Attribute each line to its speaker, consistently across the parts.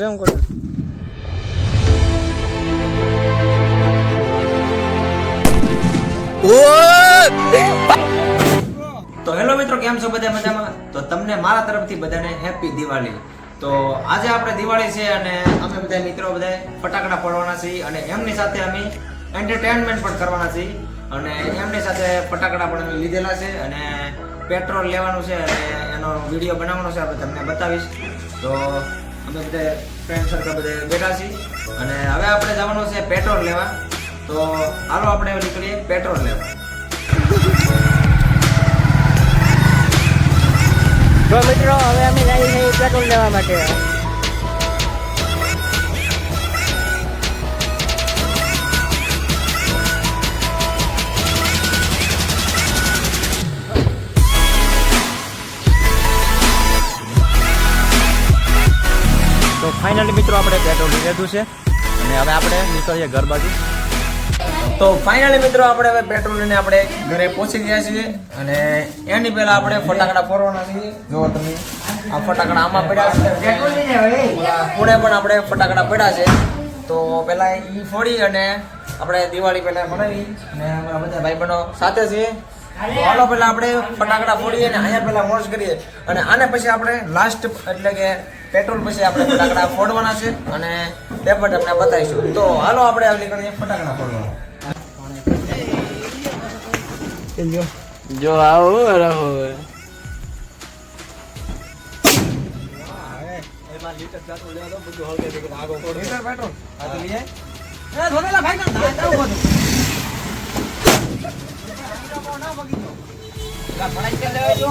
Speaker 1: જેમ કરો.
Speaker 2: તો હેલો મિત્રો, કેમ છો બધા મજામાં? તો તમને મારા તરફથી બધાને હેપી દિવાળી તો આજે આપણે દિવાળી છે અને અમે બધા મિત્રો બધા ફટાકડા પડવાના છીએ અને એમની સાથે અમે એન્ટરટેનમેન્ટ પણ કરવાના છીએ. અને એમની સાથે ફટાકડા પણ અમે લીધેલા છે અને પેટ્રોલ લેવાનું છે અને એનો વીડિયો બનાવવાનો છે, આપણે તમને બતાવીશ. તો અમે બધા ફ્રેન્ડ સર્કલ બધા બેઠા છીએ. અને હવે આપણે જવાનું છે પેટ્રોલ લેવા. તો હાલો આપણે નીકળીએ પેટ્રોલ લેવા.
Speaker 1: તો મિત્રો, હવે અમે જઈએ છીએ પેટ્રોલ લેવા માટે. તો ફાઇનલી મિત્રો આપણે પેટ્રોલ લઈ લીધું છે. અને હવે આપણે નીકળીએ ઘર બાજુ.
Speaker 2: તો ફાઇનલી મિત્રો આપણે હવે પેટ્રોલ લઈને આપણે ઘરે પહોંચી ગયા છીએ. અને એની પહેલા આપણે ફટાકડા ફોરવાના છીએ. જો તમે આ ફટાકડા આમાં પડ્યા છે. ઓલા પુણે પણ આપણે ફટાકડા પડ્યા છે. તો પહેલા એ ફોડી અને આપણે દિવાળી પહેલા મનાવી. અને અમારા બધા ભાઈ બહેનો સાથે છીએ. હાલો પહેલા આપણે ફટાકડા ફોડીએ અને અહીંયા પહેલા મોજ કરીએ. અને આને પછી આપણે લાસ્ટ એટલે કે પેટ્રોલ પછી આપણે ફટાકડા ફોડવાના છે અને તે પણ આપણે બતાવીશું. તો હાલો આપણે આવી કરીએ ફટાકડા ફોડવા.
Speaker 1: જો આવો રહો
Speaker 2: લીટર પેટ્રોલ? આ તો લઈ આય. લા, પડાઈ કે લેવા જો.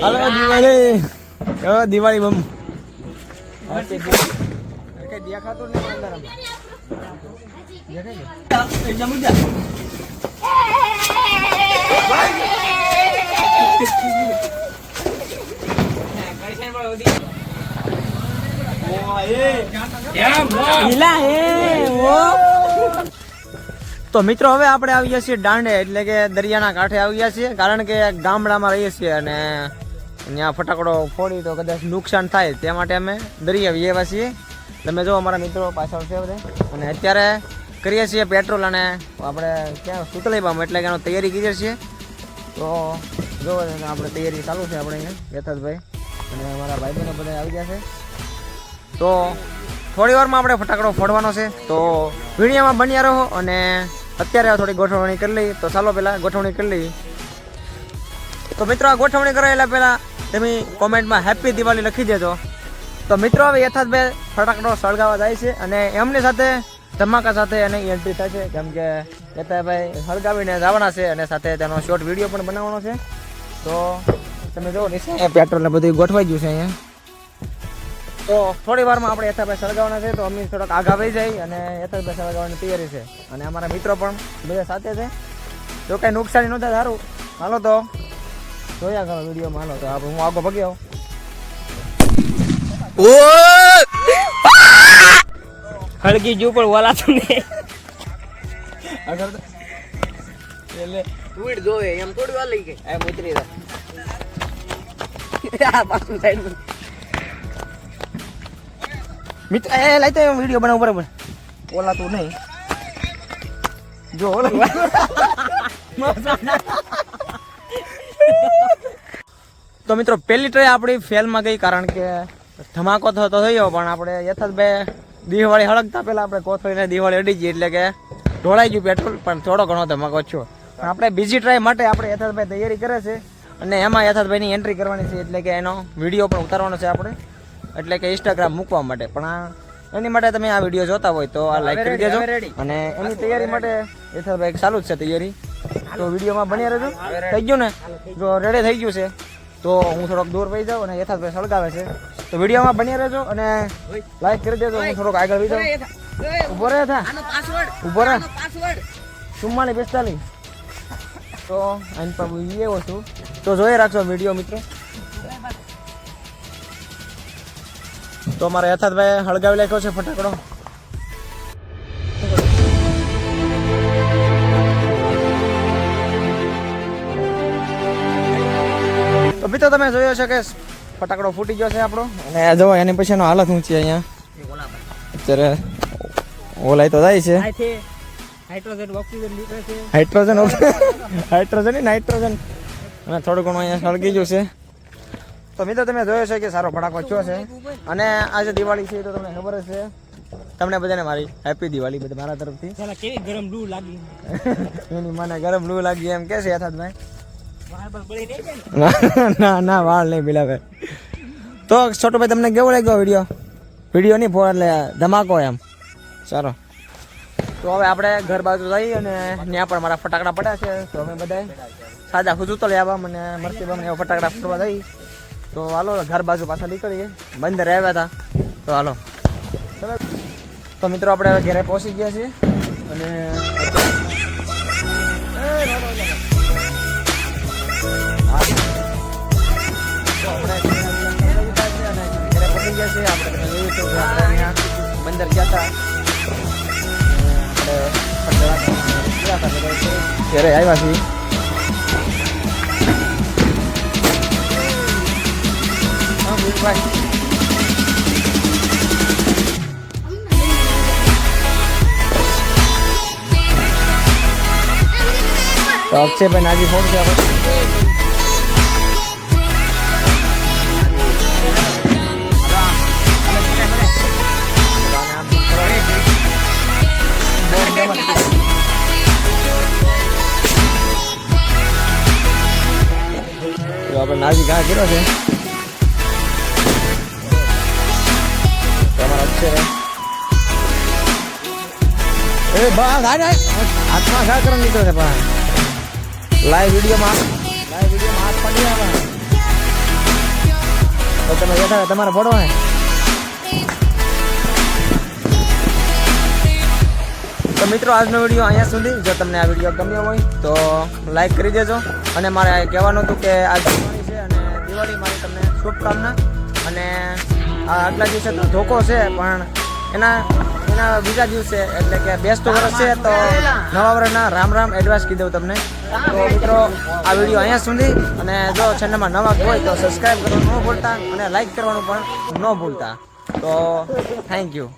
Speaker 1: હાલો દિવાળી ઓ દિવાળી બમ દેખાતું નહીં અંદર તો મિત્રો, હવે આપણે આવીએ છીએ દાંડે, એટલે કે દરિયાના કાંઠે આવીએ છીએ, કારણ કે ગામડામાં રહીએ છીએ અને ત્યાં ફટાકડો ફોડી તો કદાચ નુકસાન થાય, તે માટે અમે દરિયા આવી છીએ. તમે જો અમારા મિત્રો પાછળ છે બધા. અને અત્યારે કરીએ છીએ પેટ્રોલ અને આપણે ક્યાં સુતળી પામ એટલે કે તૈયારી કરીએ છીએ. તો જો આપણે તૈયારી ચાલુ છે આપણે અહીંયા, યથાર્થભાઈ. અને અમારા ભાઈ બહેનો બધા આવી ગયા છે. તો થોડી વારમાં આપણે ફટાકડો ફોડવાનો છે. તો વિડીયોમાં બન્યા રહો અને અત્યારે થોડી ગોઠવણી કરી લઈએ. તો ચાલો પહેલાં ગોઠવણી કરી લઈએ. તો મિત્રો, આ ગોઠવણી કરાયેલા પહેલાં તમે કોમેન્ટમાં હેપી દિવાળી લખી દેજો. તો મિત્રો, હવે યથાર્થભાઈ ફટાકડો સળગાવવા જાય છે અને એમની સાથે ધમાકા સાથે એની એન્ટ્રી છે. કેમ કે કેતાભાઈ સળગાવીને જવાના છે અને સાથે તેનો શોર્ટ વીડિયો પણ બનાવવાનો છે. તો તમે જુઓ નીચે પેટ્રોલ ને બધું ગોઠવાઈ ગયું છે અહીંયા. તો થોડી વારમાં આપણે યથાભાઈ સળગાવવાના છે, તો અમે થોડાક આગા વહી જાય અને યથાભાઈ સળગાવવાની તૈયારી છે. અને અમારા મિત્રો પણ બધા સાથે છે. જો કાંઈ નુકસાની નહોતા સારું, હાલો તો. જોયા કરો વિડીયોમાં, હાલો તો. આપણે હું આગો ભગ્યો હળગી જુ પણ વાલા તું. ને એટલે
Speaker 3: તુડ જોવે એમ થોડી વાર લઈ ગઈ.
Speaker 1: એમ ઉતરી
Speaker 3: આ પાછું સાઈડ
Speaker 1: મિત્ર એ લઈ તો વીડિયો બનાવ બરાબર ઓલા તું નહીં. જો તો. મિત્રો પહેલી ટ્રાય આપણી ફેલમાં ગઈ કારણ કે ધમાકો થતો થયો પણ આપણે યથાર્થભાઈ દિવાળી હળગતા પહેલા આપણે કોથળીને દિવાળી અડી જઈએ એટલે કે ઢોળાઈ ગયું પેટ્રોલ પણ થોડો ઘણો ધમાકો ઓછો. પણ આપણે બીજી ટ્રાય માટે આપણે યથાર્થભાઈ તૈયારી કરે છે અને એમાં યથાર્થભાઈની એન્ટ્રી કરવાની છે એટલે કે એનો વીડિયો પણ ઉતારવાનો છે આપણે. એટલે કે ઇન્સ્ટાગ્રામ મૂકવા માટે. પણ આ એની માટે તમે આ વીડિયો જોતા હોય તો આ લાઈક કરી દેજો. અને એની તૈયારી માટે યથાર્થભાઈ ચાલુ જ છે તૈયારી. તો વિડીયોમાં બન્યા રહેજો. થઈ ગયું ને? જો રેડી થઈ ગયું છે તો હું થોડોક દૂર પડી જાઉં અને યથાર્થભાઈ સળગાવે છે. તો વિડીયોમાં બન્યા રહેજો અને લાઈક કરી દેજો હું થોડોક આગળ વહી જાઉં. ઊભો રહે થા. ઊભો રહે. ચુમ્માલી પિસ્તાલીસ. તો આની પર એવો છું. તો જોઈ રાખજો વીડિયો મિત્રો. તો અમારા યથાર્થભાઈ હળગાવી નાખ્યો છે ફટાકડો. તમે જોયો છે કે ફટાકડો ફૂટી ગયો છે આપણો? અને જો એની પછીનો હાલત ઊંચી અહીંયા? અત્યારે ઓલાય તો જાય છે.
Speaker 3: હાઇડ્રોજન ઓક્સિજન નીકળે છે.
Speaker 1: Hydrogen hydrogen nitrogen. અને થોડું ઘણું અહીંયા સળગી ગયું છે. તો મિત્રો તમે જોયો છે કે સારો ફટાકો થયો છે. અને આજે દિવાળી છે તો તમને ખબર જ છે. તમને બધાને મારી હેપી દિવાળી બધા મારા તરફથી.
Speaker 3: કેવી ગરમ લૂ લાગી.
Speaker 1: એની મને ગરમ લૂ લાગી એમ કે છે યથાર્થભાઈ.
Speaker 3: ને,
Speaker 1: ના, વાળ નહીં પીલાવે તો છોટુભાઈ, તમને કેવો લાગ્યો વીડિયો? વીડિયો નહીં ફોર એટલે ધમાકો એમ. સારો. તો હવે આપણે ઘર બાજુ જઈએ અને ત્યાં પણ મારા ફટાકડા પડ્યા છે. તો અમે બધા સાજા ખુશું તો લેવા મને મરતી બમ એવા ફટાકડા ફોડવા જઈ તો હાલો, ઘર બાજુ પાછા નીકળીએ. બંધ આવ્યા હતા તો હાલો. તો મિત્રો, આપણે હવે ઘરે પહોંચી ગયા છીએ. અને બંદર ગયા હતા ઘરે આવ્યા છીએ બીજુભાઈ. તો અક્ષયભાઈ નાજી ફોન છે આપણે આપણે નાજી ઘા કર્યો છે. તમારા અક્ષય એ બા હાથ હાથમાં ઘા કરવા નીકળ્યો છે, બા. લાઈવ વિડીયોમાં. લાઈવ વિડીયોમાં હાથ પડી આવે. તો તમે બેઠા તમારે પડો ને તો મિત્રો, આજનો વીડિયો અહીંયા સુધી. જો તમને આ વીડિયો ગમ્યો હોય, તો લાઈક કરી દેજો. અને મારે કહેવાનું હતું કે આજ દિવાળી મારી તમને શુભકામના. અને આ આગલા દિવસે તો ધોકો છે, પણ એના એના બીજા દિવસે, એટલે કે બેસતું વર્ષ છે, તો નવા વર્ષના રામ રામ એડવાન્સ કીધું તમને. તો મિત્રો, આ વીડિયો અહીંયા સુધી, અને જો ચેનલમાં નવા હોય તો સબસ્ક્રાઈબ કરવાનું ન ભૂલતા, અને લાઈક કરવાનું પણ ન ભૂલતા. તો થેન્ક યુ